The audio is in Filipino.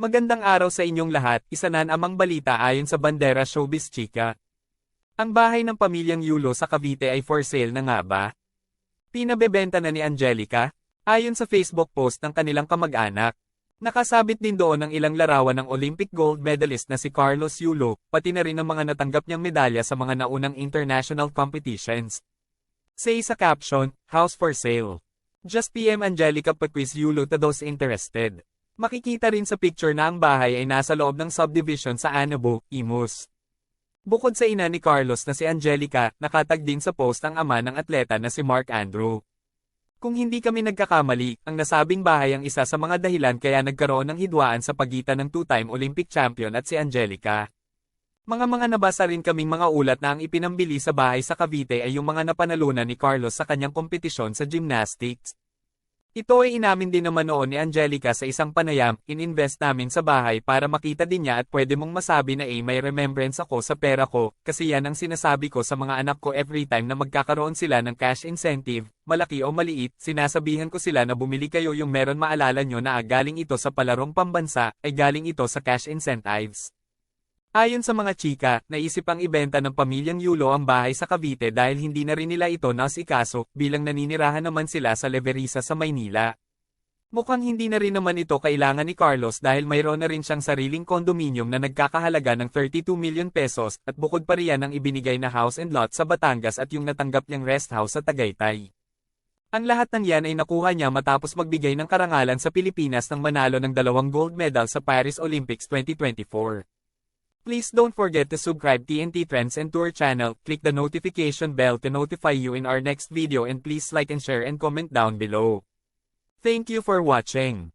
Magandang araw sa inyong lahat, isa na amang balita ayon sa Bandera Showbiz Chika. Ang bahay ng pamilyang Yulo sa Cavite ay for sale na nga ba? Pinabebenta na ni Angelica? Ayon sa Facebook post ng kanilang kamag-anak. Nakasabit din doon ang ilang larawan ng Olympic gold medalist na si Carlos Yulo, pati na rin ang mga natanggap niyang medalya sa mga naunang international competitions. Say sa caption, House for Sale. Just PM Angelica Paquiz Yulo to those interested. Makikita rin sa picture na ang bahay ay nasa loob ng subdivision sa Anabo, Imus. Bukod sa ina ni Carlos na si Angelica, nakatag din sa post ang ama ng atleta na si Mark Andrew. Kung hindi kami nagkakamali, ang nasabing bahay ang isa sa mga dahilan kaya nagkaroon ng hidwaan sa pagitan ng two-time Olympic champion at si Angelica. Mga mga nabasa rin kaming mga ulat na ang ipinambili sa bahay sa Cavite ay yung mga napanalunan ni Carlos sa kanyang kompetisyon sa gymnastics. Ito ay inamin din naman noon ni Angelica sa isang panayam, ininvest namin sa bahay para makita din niya at pwede mong masabi na eh may remembrance ako sa pera ko, kasi yan ang sinasabi ko sa mga anak ko every time na magkakaroon sila ng cash incentive, malaki o maliit, sinasabihan ko sila na bumili kayo yung meron maalala nyo na ah, galing ito sa palarong pambansa, ay galing ito sa cash incentives. Ayon sa mga chika, naisip ang ibenta ng pamilyang Yulo ang bahay sa Cavite dahil hindi na rin nila ito nasikaso bilang naninirahan naman sila sa Leverisa sa Maynila. Mukhang hindi na rin naman ito kailangan ni Carlos dahil mayroon na rin siyang sariling kondominium na nagkakahalaga ng 32 million pesos at bukod pa riyan ang ibinigay na house and lot sa Batangas at yung natanggap niyang rest house sa Tagaytay. Ang lahat ng yan ay nakuha niya matapos magbigay ng karangalan sa Pilipinas ng manalo ng dalawang gold medal sa Paris Olympics 2024. Please don't forget to subscribe TNT Trends and Tour channel, click the notification bell to notify you in our next video and please like and share and comment down below. Thank you for watching.